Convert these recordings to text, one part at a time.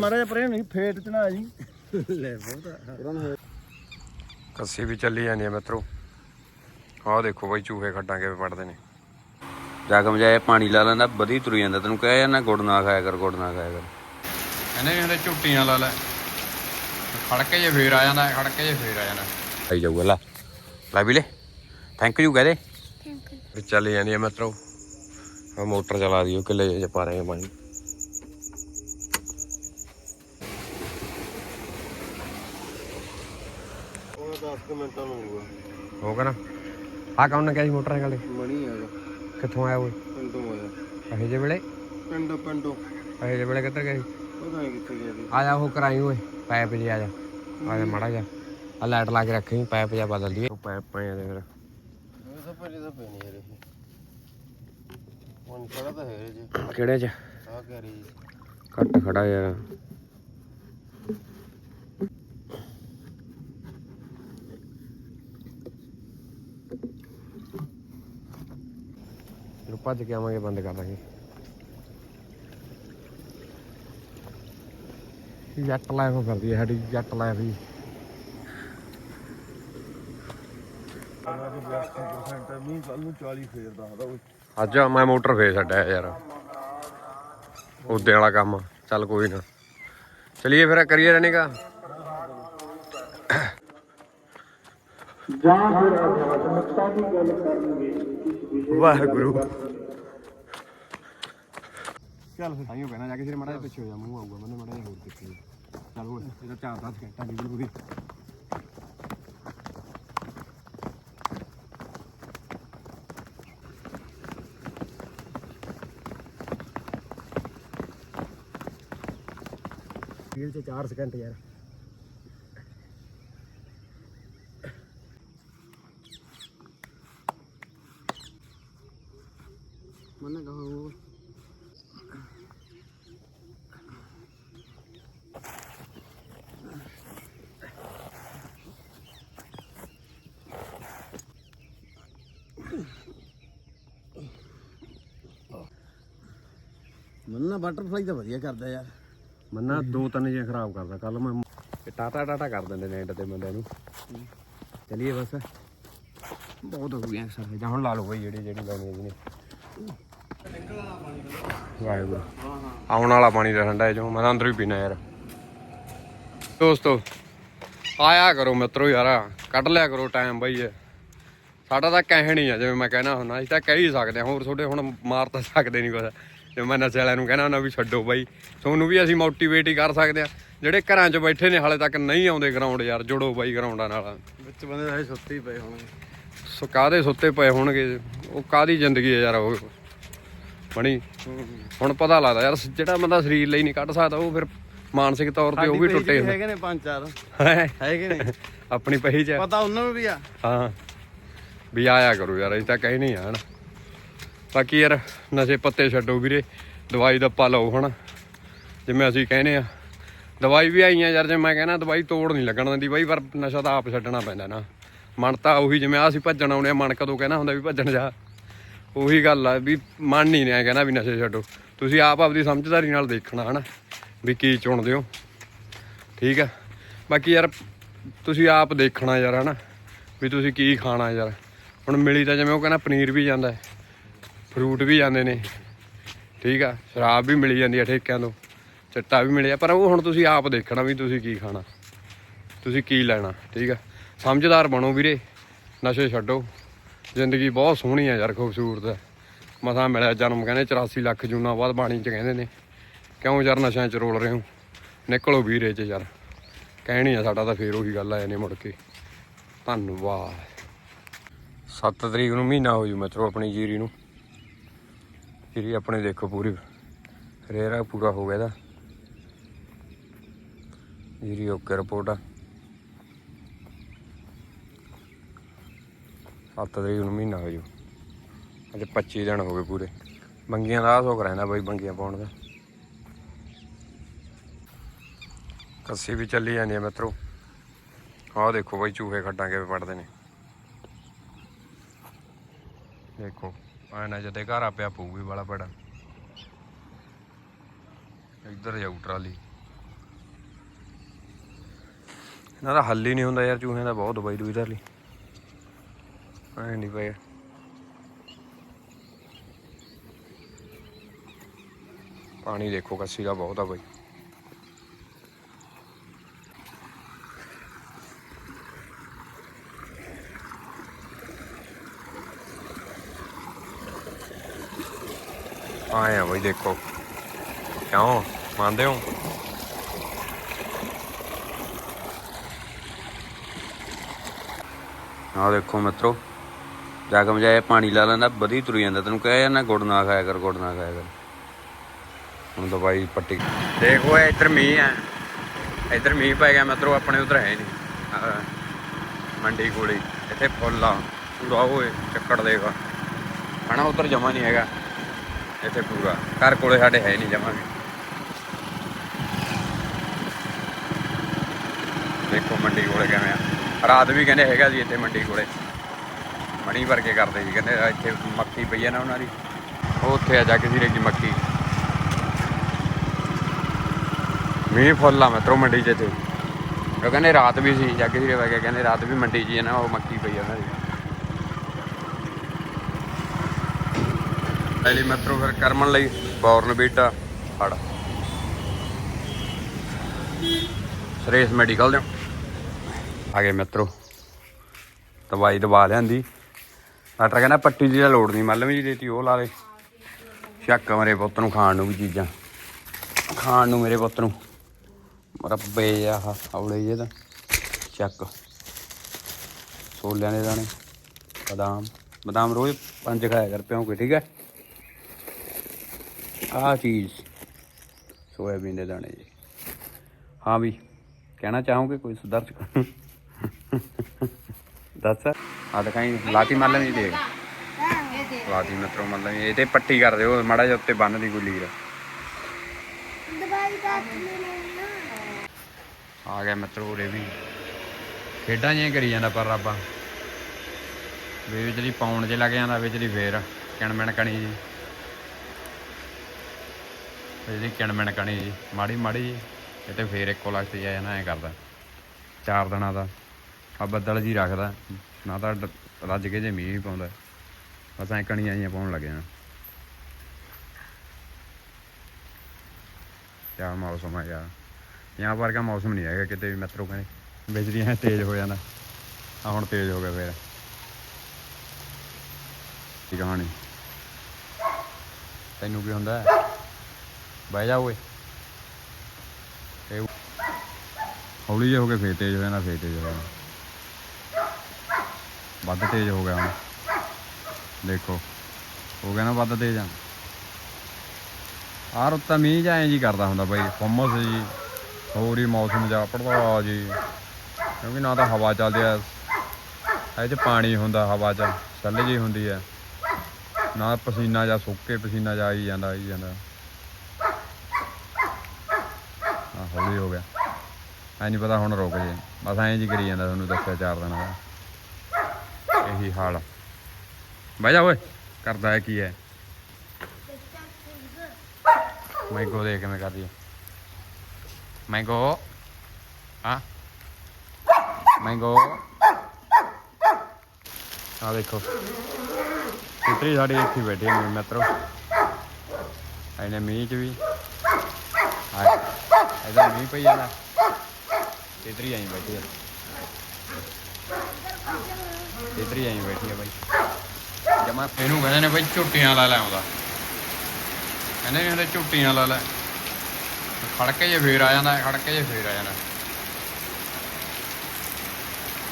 ਮਾਰਾ ਪਰੇ ਨਹੀਂ ਫੇਟ ਚ ਨਾ ਜੀ। ਲੈ ਬਹੁਤਾ ਕੱਸੀ ਵੀ ਚੱਲੀ ਜਾਂਦੀ ਹੈ ਮਿੱਤਰੋ। ਆਹ ਦੇਖੋ ਬਾਈ ਚੂਹੇ ਖੱਡਾਂ ਕਿਵੇਂ ਪੜਦੇ ਨੇ। ਜਗਮ ਜਾਏ ਪਾਣੀ ਲਾ ਲੈਂਦਾ ਵਧੀ ਤੁਰ ਜਾਂਦਾ। ਤੈਨੂੰ ਕਹਿਆ ਜਾਂਦਾ ਗੁੜ ਨਾ ਖਾਇਆ ਕਰ ਗੁੜ ਨਾ ਖਾਇਆ ਕਰ। ਇਹਨੇ ਵੀ ਹੁੰਦੇ ਝੁੱਟੀਆਂ ਲਾ ਲੈ। ਖੜਕੇ ਜੇ ਫੇਰ ਆ ਜਾਂਦਾ ਖੜਕੇ ਜੇ ਫੇਰ ਆ ਜਾਂਦਾ। ਆਈ ਜਾਊਗਾ ਲੈ। ਲੈ ਵੀ ਲੈ ਥੈਂਕ ਯੂ ਕਹਦੇ ਥੈਂਕ ਚੱਲੀ ਜਾਂਦੀ ਹੈ ਮਿੱਤਰੋ। ਮੋਟਰ ਚਲਾ ਦਿਓ ਕਿੱਲੇ ਜੇ ਪਾ ਰਹੇ ਪਾਣੀ 10 ਮਿੰਟਾਂ ਨੂੰ ਹੋਊਗਾ ਹੋ ਗਿਆ ਨਾ? ਆ ਕੌਣ ਨੇ ਕਿਹਾ ਸੀ ਮੋਟਰ ਸਾਈਕਲ ਮਣੀ ਆ ਕਿੱਥੋਂ ਆਇਆ ਓਏ ਪਿੰਡੋਂ ਆਇਆ। ਇਹ ਜੇ ਵੇਲੇ? ਪਿੰਡੋਂ ਪਿੰਡੋਂ। ਇਹ ਜੇ ਵੇਲੇ ਕਿੱਧਰ ਗਏ ਸੀ? ਪਤਾ ਨਹੀਂ ਕਿੱਥੇ ਗਿਆ ਸੀ। ਆ ਜਾ ਉਹ ਕਰਾਈ ਓਏ। ਪਾਈਪ ਜੀ ਆ ਜਾ। ਆ ਜਾ ਮੜਾ ਜਾ ਆ ਲਾਈਟ ਲਾ ਕੇ ਰੱਖੀ ਪਾਈਪ ਜਾ ਬਦਲ ਦਈਏ। ਉਹ ਪਾਈਪ ਪਏ ਦੇ ਫਿਰ। ਇਹ ਤਾਂ ਪਹਿਲੇ ਤਾਂ ਪੈਣੀ ਯਾਰ ਇਹ ਹੁਣ ਖੜਾ ਤਾਂ ਹੈ ਜੀ। ਕਿਹੜੇ ਚ? ਆ ਕਹਿ ਰਹੀ ਘੱਟ ਖੜਾ ਯਾਰ। ਭੱਜ ਕੇ ਆਵਾਂਗੇ, ਬੰਦ ਕਰ ਦਾਂਗੇ। ਜੱਟ ਲਾਈਫ ਕਰਦੀ ਹੈ ਸਾਡੀ, ਜੱਟ ਲਾਈਫ ਹੀ ਅੱਜ ਮੈਂ ਮੋਟਰ ਫੇਰ ਛੱਡਿਆ ਯਾਰ। ਉਹਦੇ ਵਾਲਾ ਕੰਮ, ਚੱਲ ਕੋਈ ਨਾ। ਚਲਿਏ ਫਿਰ, ਕਰੀਏ ਵਾਹਿਗੁਰੂ। ਚੱਲ ਫਿਰ ਆਈਓ ਕਹਿਣਾ ਜਾ ਕੇ ਸਿਰ ਮੜਾ ਜਿਹਾ ਪਿੱਛੇ ਹੋ ਜਾ ਮੂੰਹ ਆਊਗਾ ਮੈਨੂੰ ਮੜਾ ਜਿਹਾ ਹੋਰ ਕਿੱਥੇ ਚੱਲ ਓਏ ਇਹਦਾ ਚਾਰ ਦਸ ਘੰਟਾ ਨਿਕਲ ਪੂਰੀ ਫੀਲ ਚ 4 ਸਕਿੰਟ ਯਾਰ ਮਨ ਕਹੋ ਮੰਨਾ ਬਟਰਫਲਾਈ ਤਾਂ ਵਧੀਆ ਕਰਦਾ ਯਾਰ। ਮੰਨਾ ਦੋ ਤਿੰਨ ਜੇ ਖਰਾਬ ਕਰਦਾ ਕੱਲ ਮੈਂ ਇਹ ਟਾਟਾ ਟਾਟਾ ਕਰ ਦਿੰਦੇ ਨੈਟ ਤੇ ਬੰਦਿਆਂ ਨੂੰ। ਚਲਿਏ ਬਸ। ਬਹੁਤ ਹੋ ਗਿਆ ਸਰ, ਜਾਂ ਹੁਣ ਲਾ ਲਓ ਬਈ ਜਿਹੜੀ ਜਿਹੜੀ ਲਾਉਣੀ ਹੈ ਜਿਹਨੇ ਵਾਹਿਗੁਰੂ। ਆਉਣ ਵਾਲਾ ਪਾਣੀ ਦਾ ਠੰਡਾ ਜੋ, ਮੈਂ ਤਾਂ ਅੰਦਰ ਹੀ ਪੀਣਾ ਯਾਰ। ਦੋਸਤੋ, ਆਇਆ ਕਰੋ ਮਿੱਤਰੋ ਯਾਰ, ਕੱਢ ਲਿਆ ਕਰੋ ਟਾਈਮ ਬਈ ਸਾਡਾ ਤਾਂ ਕਹਿ ਨਹੀਂ ਆ, ਜਿਵੇਂ ਮੈਂ ਕਹਿਣਾ ਹੁੰਦਾ, ਅਸੀਂ ਤਾਂ ਕਹਿ ਹੀ ਸਕਦੇ ਹਾਂ, ਹੋਰ ਤੁਹਾਡੇ ਹੁਣ ਮਾਰ ਤਾਂ ਸਕਦੇ ਨਹੀਂ ਕੁਛ। ਜਿਵੇਂ ਮੈਂ ਨਸ਼ੇ ਵਾਲਿਆਂ ਨੂੰ ਕਹਿਣਾ ਹੁੰਦਾ ਵੀ ਛੱਡੋ ਬਾਈ। ਤੁਹਾਨੂੰ ਵੀ ਅਸੀਂ ਮੋਟੀਵੇਟ ਹੀ ਕਰ ਸਕਦੇ ਆ। ਜਿਹੜੇ ਘਰਾਂ 'ਚ ਬੈਠੇ ਨੇ ਹਾਲੇ ਤੱਕ ਨਹੀਂ ਆਉਂਦੇ ਗਰਾਊਂਡ ਯਾਰ ਜੁੜੋ ਬਾਈ ਗਰਾਊਂਡਾਂ ਨਾਲ ਵਿੱਚ ਬੰਦੇ ਸਾਰੇ ਸੁੱਤੇ ਹੀ ਪਏ ਹੋਣਗੇ। ਸੋ ਕਾਹਦੇ ਸੁੱਤੇ ਪਏ ਹੋਣਗੇ? ਉਹ ਕਾਦੀ ਜ਼ਿੰਦਗੀ ਹੈ ਯਾਰ ਉਹ? ਬਣੀ? ਹੁਣ ਪਤਾ ਲੱਗਦਾ ਯਾਰ ਜਿਹੜਾ ਬੰਦਾ ਸਰੀਰ ਲਈ ਨਹੀਂ ਕੱਢ ਸਕਦਾ ਉਹ ਫਿਰ ਮਾਨਸਿਕ ਤੌਰ ਤੇ ਉਹ ਵੀ ਟੁੱਟੇ ਹੁੰਦੇ। ਹੈਗੇ ਨੇ ਪੰਜ ਚਾਰ। ਹੈਂ। ਹੈਗੇ ਨੇ। ਆਪਣੀ ਪਹੀ ਚ? ਪਤਾ ਉਹਨਾਂ ਨੂੰ ਵੀ ਆ। ਹਾਂ। ਵੀ ਆਇਆ ਕਰੋ ਯਾਰ ਅਸੀਂ ਤਾਂ ਕਹਿ ਨਹੀਂ ਆਣ ਬਾਕੀ ਯਾਰ ਨਸ਼ੇ ਪੱਤੇ ਛੱਡੋ ਵੀਰੇ ਦਵਾਈ ਦੱਪਾ ਲਓ ਹਣ। ਜਿਵੇਂ ਅਸੀਂ ਕਹਿੰਦੇ ਆ ਦਵਾਈ ਵੀ ਆਈਆਂ ਯਾਰ ਜੇ ਮੈਂ ਕਹਿੰਦਾ ਦਵਾਈ ਤੋੜ ਨਹੀਂ ਲੱਗਣ ਦਿੰਦੀ ਬਾਈ ਪਰ ਨਸ਼ਾ ਤਾਂ ਆਪ ਛੱਡਣਾ ਪੈਂਦਾ ਨਾ। ਮਨ ਤਾਂ ਉਹੀ ਜਿਵੇਂ ਆ ਅਸੀਂ ਭੱਜਣ ਆਉਣੇ ਆ ਮਨ ਕਦੋਂ ਕਹਿੰਦਾ ਹੁੰਦਾ ਵੀ ਭੱਜਣ ਜਾ। ਉਹੀ ਗੱਲ ਆ ਵੀ ਮਨ ਨਹੀਂ ਨੇ ਕਹਿੰਦਾ ਵੀ ਨਸ਼ੇ ਛੱਡੋ। ਤੁਸੀਂ ਆਪ ਆਪਦੀ ਸਮਝਦਾਰੀ ਨਾਲ ਦੇਖਣਾ ਹਨਾ ਵੀ ਕੀ ਚੁਣਦੇ ਹੋ। ਠੀਕ ਆ। ਬਾਕੀ ਯਾਰ ਤੁਸੀਂ ਆਪ ਦੇਖਣਾ ਯਾਰ ਹਨਾ ਵੀ ਤੁਸੀਂ ਕੀ ਖਾਣਾ ਯਾਰ। ਹੁਣ ਮਿਲੀ ਤਾਂ ਜਿਵੇਂ ਉਹ ਕਹਿੰਦਾ ਪਨੀਰ ਵੀ ਜਾਂਦਾ। ਹੈ, ਫਰੂਟ ਵੀ ਜਾਂਦੇ ਨੇ। ਠੀਕ ਆ, ਸ਼ਰਾਬ ਵੀ ਮਿਲੀ ਜਾਂਦੀ ਆ ਠੇਕਿਆਂ ਤੋਂ, ਚਿੱਟਾ ਵੀ ਮਿਲਿਆ। ਪਰ ਉਹ ਹੁਣ ਤੁਸੀਂ ਆਪ ਦੇਖਣਾ ਵੀ ਤੁਸੀਂ ਕੀ ਖਾਣਾ, ਤੁਸੀਂ ਕੀ ਲੈਣਾ, ਠੀਕ ਆ। ਸਮਝਦਾਰ ਬਣੋ ਵੀਰੇ, ਨਸ਼ੇ ਛੱਡੋ। ਜ਼ਿੰਦਗੀ ਬਹੁਤ ਸੋਹਣੀ ਆ ਯਾਰ ਖੂਬਸੂਰਤ। ਹੈ ਮਸਾ ਮਿਲਿਆ ਜਨਮ ਕਹਿੰਦੇ 84 ਲੱਖ ਜੂਨਾ ਬਾਅਦ ਬਾਣੀ ਚ ਕਹਿੰਦੇ ਨੇ। ਕਿਉਂ ਯਾਰ ਨਸ਼ਿਆਂ ਚ ਰੋਲ ਰਹੇ ਹੋ? ਨਿਕਲੋ ਵੀਰੇ ਚ ਯਾਰ। ਕਹਿਣੀ ਆ ਸਾਡਾ ਤਾਂ ਫੇਰ ਉਹੀ ਗੱਲ ਆ ਜਾਣੀ ਮੁੜ ਕੇ। ਧੰਨਵਾਦ। 7 ਤਰੀਕ ਨੂੰ ਮਹੀਨਾ ਹੋ ਜੂ ਮਿੱਤਰੋ ਆਪਣੀ ਜੀਰੀ ਨੂੰ। ਜੀਰੀ ਆਪਣੇ ਦੇਖੋ ਪੂਰੀ ਰੇਰਾ ਪੂਰਾ ਹੋ ਗਿਆ ਇਹਦਾ। ਜੀਰੀ ਓਕੇ ਰਿਪੋਰਟ ਆ। 7 ਤਰੀਕ ਨੂੰ ਮਹੀਨਾ ਹੋ ਜੂ। ਅੱਜ 25 ਦਿਨ ਹੋ ਗਏ ਪੂਰੇ। ਬੰਗੀਆਂ ਦਾ ਸੋ ਕਰਾਂਦਾ ਬਾਈ, ਬੰਗੀਆਂ ਪਾਉਣ ਦਾ। ਕੱਸੀ ਵੀ ਚੱਲੀ ਜਾਂਦੀ ਹੈ ਮਿੱਤਰੋ। ਆਹ ਦੇਖੋ ਬਾਈ, ਚੂਹੇ ਖੱਡਾਂ ਕਿਵੇਂ ਪੜਦੇ ਨੇ। ਦੇਖੋ। ਆਣਾ ਜਦੇ ਘਰ ਆਪਿਆ ਪਊਗੀ ਵਾਲਾ ਪੜਾ ਇੱਧਰ ਜਾਊ ਟਰਾਲੀ। ਇਹਨਾਂ ਦਾ ਹੱਲ ਹੀ ਨਹੀਂ ਹੁੰਦਾ ਯਾਰ, ਚੂਹਿਆਂ ਦਾ ਬਹੁਤ ਦਵਾਈ ਦੂਈ ਟਰਾਲੀ। ਐ ਨਹੀਂ ਪਿਆ ਪਾਣੀ ਦੇਖੋ, ਕੱਸੀ ਦਾ ਬਹੁਤ ਆ ਬਾਈ। ਆਏ ਆ ਬਾਈ ਦੇਖੋ। ਕਿਉਂ? ਮੰਨਦੇ ਹੋ? ਆਹ ਦੇਖੋ ਮਿੱਤਰੋ ਜਗਮ ਜਾਏ ਪਾਣੀ ਲਾ ਲੈਂਦਾ, ਵਧੀ ਤੁਰ ਜਾਂਦਾ। ਤੈਨੂੰ ਕਹਿਆ ਜਾਂਦਾ, ਗੁੜ ਨਾ ਖਾਇਆ ਕਰ, ਗੁੜ ਨਾ ਖਾਇਆ ਕਰ। ਹੁਣ ਦਵਾਈ ਪੱਟੀ ਦੇਖੋ ਇੱਧਰ ਮੀਂਹ ਆ। ਇੱਧਰ ਮੀਂਹ ਪੈ ਗਿਆ ਮਿੱਤਰੋ, ਆਪਣੇ ਉਧਰ ਹੈ ਨਹੀਂ। ਮੰਡੀ ਕੋਲੇ। ਇੱਥੇ ਫੁੱਲ ਆ। ਪੂਰਾ ਹੋਏ ਚੱਕੜ ਦੇਗਾ ਹਨਾ, ਉਧਰ ਜਮਾ ਨਹੀਂ ਹੈਗਾ। ਇੱਥੇ ਪੂਰਾ। ਘਰ ਕੋਲੇ ਸਾਡੇ ਹੈ ਨਹੀਂ ਜਾਵਾਂਗੇ ਦੇਖੋ ਮੰਡੀ ਕੋਲੇ ਕਿਵੇਂ ਆ। ਰਾਤ ਵੀ ਕਹਿੰਦੇ ਹੈਗਾ ਜੀ ਇੱਥੇ ਮੰਡੀ ਕੋਲੇ। ਮਣੀ ਵਰਗੇ ਕਰਦੇ ਜੀ ਕਹਿੰਦੇ ਇੱਥੇ ਮੱਕੀ ਪਈ ਆ ਨਾ ਉਹਨਾਂ ਦੀ। ਉਹ ਉੱਥੇ ਆ ਜਾ ਕੇ ਸੀ ਰੇਗੀ ਮੱਕੀ। ਮੀਂਹ ਫੁੱਲ ਆ ਮਿੱਤਰੋ ਮੰਡੀ 'ਚ ਇੱਥੇ। ਉਹ ਕਹਿੰਦੇ ਰਾਤ ਵੀ ਸੀ ਜੱਗ ਸੀਰੇ ਵਗੇ ਕਹਿੰਦੇ ਰਾਤ ਵੀ ਮੰਡੀ 'ਚ ਹੀ ਹੈ ਨਾ, ਉਹ ਮੱਕੀ ਪਈ ਆ ਉਹਨਾਂ ਦੀ। ਪਹਿਲੀ ਮਿੱਤਰੋ ਫਿਰ ਕਰਮਨ ਲਈ ਬੌਰਨ ਬੀਟਾ ਫੜ। ਸਰੇਸ ਮੈਡੀਕਲ ਦੇ ਆ ਗਏ ਮਿੱਤਰੋ ਦਵਾਈ ਦਵਾ ਲਿਆਂਦੀ। ਡਾਕਟਰ ਕਹਿੰਦਾ ਪੱਟੀ ਦੀ ਲੋੜ ਨਹੀਂ ਮੱਲਮ ਜੀ ਦੇਤੀ, ਉਹ ਲਾ ਲੈ। ਸ਼ੱਕ ਮੇਰੇ ਪੁੱਤ ਨੂੰ ਖਾਣ ਨੂੰ ਵੀ ਚੀਜ਼ਾਂ। ਖਾਣ ਨੂੰ ਮੇਰੇ ਪੁੱਤ ਨੂੰ। ਮਰੱਬੇ ਆਹ ਔਲੇ ਜੇ ਦਾ ਚੱਕ ਛੋਲਿਆਂ ਦੇ ਦਾਣੇ। ਬਦਾਮ। ਬਦਾਮ ਰੋਜ਼ ਪੰਜ ਖਾਇਆ ਕਰ ਪਿਓ ਕੋਈ, ਠੀਕ ਹੈ? ਆਹ ਚੀਜ਼, ਸੋਇਆਬੀਨ ਦੇ ਦਾਣੇ ਜੀ। ਹਾਂ ਵੀ, ਕਹਿਣਾ ਚਾਹੋਗੇ ਕੋਈ ਸੁਧਰ ਦੱਸ। ਆ ਦਿਖਾਈ ਲਾਤੀ ਮੱਲਮ ਜੀ ਦੇਖ। ਲਾਤੀ ਮਿੱਤਰੋ ਮੱਲਮ ਇਹ ਤੇ ਪੱਟੀ ਕਰ ਦਿਓ, ਮਾੜਾ ਜਿਹਾ ਉੱਤੇ ਬੰਨ ਦੀ ਕੋਈ ਦਾ। ਆ ਗਿਆ ਮਿੱਤਰੋ ਉਰੇ ਵੀ। ਖੇਡਾਂ ਜਿਹੀਆਂ ਕਰੀ ਜਾਂਦਾ ਪਰ ਰੱਬਾ ਵੀ ਵਿਚਲੀ ਪਾਉਣ ਜੇ ਲੱਗ ਜਾਂਦਾ ਵਿਚਲੀ ਫੇਰ ਕਿਣਮਣ ਕਣੀ ਜੀ। ਤੇ ਜਿਹੜੀ ਕਿਣਮਣ ਕਣੀ ਜੀ, ਮਾੜੀ ਮਾੜੀ ਜੀ, ਇਹ ਤੇ ਫੇਰ ਇੱਕੋ ਲੱਖ ਤੇ ਜਾਣਾ ਐ ਕਰਦਾ। ਚਾਰ ਦਿਨਾਂ ਦਾ ਆ ਬੱਦਲ ਜੀ ਰੱਖਦਾ, ਨਾ ਤਾਂ ਰੱਜ ਕੇ ਜੇ ਮੀਂਹ ਪਾਉਂਦਾ। ਬਸ ਐ ਕਣੀ ਜੀਆਂ ਪਾਉਣ ਲੱਗੇ ਆ ਯਾਰ ਮੌਸਮ ਹੈ ਯਾਰ। ਯਹਾਂ ਪਰ ਦਾ ਮੌਸਮ ਨਹੀਂ ਹੈਗਾ ਕਿਤੇ ਵੀ ਮਿੱਤਰੋ ਕਹਿੰਦੇ ਬਿਜਲੀ ਬਿਜਲੀਆਂ ਤੇਜ਼ ਹੋ ਜਾਂਦਾ। ਆ ਹੁਣ ਤੇਜ਼ ਹੋ ਗਿਆ ਫੇਰ। ਕੀ ਕਹਾਣੀ? ਤੈਨੂੰ ਕੀ ਹੁੰਦਾ? ਬਹਿ ਜਾ ਓਏ। ਹੌਲੀ ਜਿਹੇ ਹੋ ਕੇ ਫੇਰ ਤੇਜ਼ ਹੋ ਜਾਂਦਾ ਫੇਰ ਤੇਜ਼ ਹੋ ਜਾਂਦਾ ਵੱਧ ਤੇਜ਼ ਹੋ ਗਿਆ ਹੁਣ। ਦੇਖੋ, ਹੋ ਗਿਆ ਨਾ ਵੱਧ ਤੇਜ਼। ਆ ਆਹ ਰੁੱਤਾ ਮੀਂਹ ਜਾਂ ਜੀ ਕਰਦਾ ਹੁੰਦਾ ਬਾਈ ਫੁੰਮਸ ਜੀ, ਹੋਰ ਹੀ ਮੌਸਮ ਜਾ ਪੜਦਾ ਜੀ। ਕਿਉਂਕਿ ਨਾ ਤਾਂ ਹਵਾ ਚੱਲਦੀ ਆ। ਇਹ ਚ ਪਾਣੀ ਹੁੰਦਾ, ਹਵਾ ਚ ਛੱਲ ਜੀ ਹੁੰਦੀ ਆ। ਨਾ ਪਸੀਨਾ ਜਾਂ ਸੁੱਕੇ ਪਸੀਨਾ ਜਾ ਆਈ ਜਾਂਦਾ ਆਈ ਜਾਂਦਾ ਆ ਹੌਲੀ ਹੋ ਗਿਆ। ਐ ਨਹੀਂ ਪਤਾ ਹੁਣ ਰੁਕ ਜੇ। ਬਸ ਐਂ ਜੀ ਕਰੀ ਜਾਂਦਾ ਤੁਹਾਨੂੰ ਦੱਸਿਆ ਚਾਰ ਦਿਨਾਂ ਦਾ ਇਹੀ ਹਾਲ ਬਹਿ ਜਾ ਓਏ, ਕਰਦਾ ਹੈ ਕੀ ਹੈ। ਮੈਂਗੋ ਦੇ ਕਿਵੇਂ ਕਰਦੀ ਹੈ? ਮੈਂਗੋ, ਹਾਂ। ਮੈਂਗੋ। ਆ ਦੇਖੋ। ਕਿਤਰੀ ਸਾਡੀ ਇੱਥੇ ਬੈਠੀ ਹੈ ਮੇਰੇ ਮਿੱਤਰੋ। ਇਹਨੇ ਮੀਂਹ ਚ ਵੀ। ਆ ਇਹਦਾ ਮੀਂਹ ਪਈ ਜਾਂਦਾ ਕਿਤਰੀ ਆਈ ਬੈਠੀ ਹੈ ਕਿਤਰੀ ਆਈ ਬੈਠੀ ਹੈ ਬਾਈ ਜਮਾ ਇਹਨੂੰ ਕਹਿੰਦੇ ਨੇ ਬਾਈ ਝੁੱਟੀਆਂ ਲਾ ਲੈ ਆਉਂਦਾ ਕਹਿੰਦੇ ਨੇ ਝੁੱਟੀਆਂ ਲਾ ਲੈ ਖੜ ਕੇ ਜੇ ਫੇਰ ਆ ਜਾਂਦਾ ਖੜ ਕੇ ਜੇ ਫੇਰ ਆ ਜਾਂਦਾ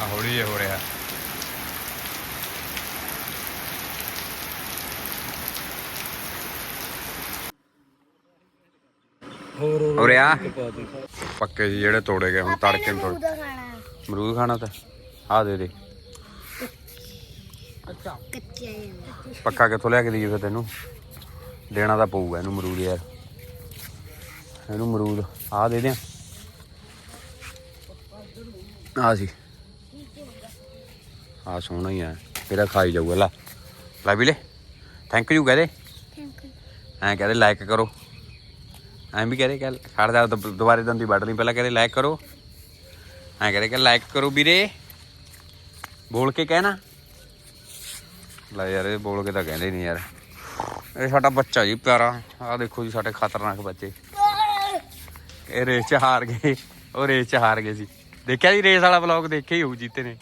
ਆ ਹੌਲੀ ਜੇ ਹੋ ਰਿਹਾ ਹੋਰ ਹੋਰ ਉਰੇ ਆ ਪਾ ਦੇ ਪੱਕੇ ਜੀ ਜਿਹੜੇ ਤੋੜੇ ਗਏ ਹੁਣ ਤੜਕੇ ਨੂੰ ਤੋੜ ਉਹਦਾ ਖਾਣਾ। ਤਾਂ। ਆ ਦੇ ਦੇ। ਕੱਚਾ ਪੱਕਾ ਕਿੱਥੋਂ ਲਿਆ ਕੇ ਦਈਏ ਫਿਰ ਤੈਨੂੰ? ਦੇਣਾ ਤਾਂ ਪਊਗਾ ਇਹਨੂੰ ਅਮਰੂਦ ਯਾਰ। ਇਹਨੂੰ ਅਮਰੂਦ ਆ ਦੇ ਦਿਆਂ। ਆ ਸੀ। ਆ ਸੋਹਣਾ ਹੀ ਆ। ਇਹਦਾ ਖਾਈ ਜਾਊਗਾ। ਲਾ। ਲੈ ਵੀ ਲੈ ਥੈਂਕ ਯੂ ਕਹਦੇ ਥੈਂਕ ਯੂ ਐਂ ਕਹਦੇ ਲਾਈਕ ਕਰੋ। ਐਂ ਵੀ ਕਹਦੇ ਕਿ ਖੜ ਜਾ ਦੁ- ਦੁਬਾਰੇ ਦੰਦੀ ਵੱਢ ਲਈ, ਪਹਿਲਾਂ ਕਹਦੇ ਲਾਈਕ ਕਰੋ। ਐਂ ਕਰੇ ਕਿ ਲਾਈਕ ਕਰੋ ਵੀਰੇ। ਬੋਲ ਕੇ ਕਹਿਣਾ। ਲੈ ਯਾਰ, ਇਹ ਬੋਲ ਕੇ ਤਾਂ ਕਹਿੰਦੇ ਨਹੀਂ ਯਾਰ। ਇਹ ਸਾਡਾ ਬੱਚਾ ਜੀ ਪਿਆਰਾ। ਆਹ ਦੇਖੋ ਜੀ, ਸਾਡੇ ਖਤਰਨਾਕ ਬੱਚੇ। ਇਹ ਰੇਸ ਚ ਹਾਰ ਗਏ। ਉਹ ਰੇਸ ਚ ਹਾਰ ਗਏ ਸੀ। ਦੇਖਿਆ ਜੀ ਰੇਸ ਵਾਲਾ ਵਲੌਗ ਦੇਖਿਆ ਹੀ ਹੋਊ, ਜੀਤੇ ਨੇ।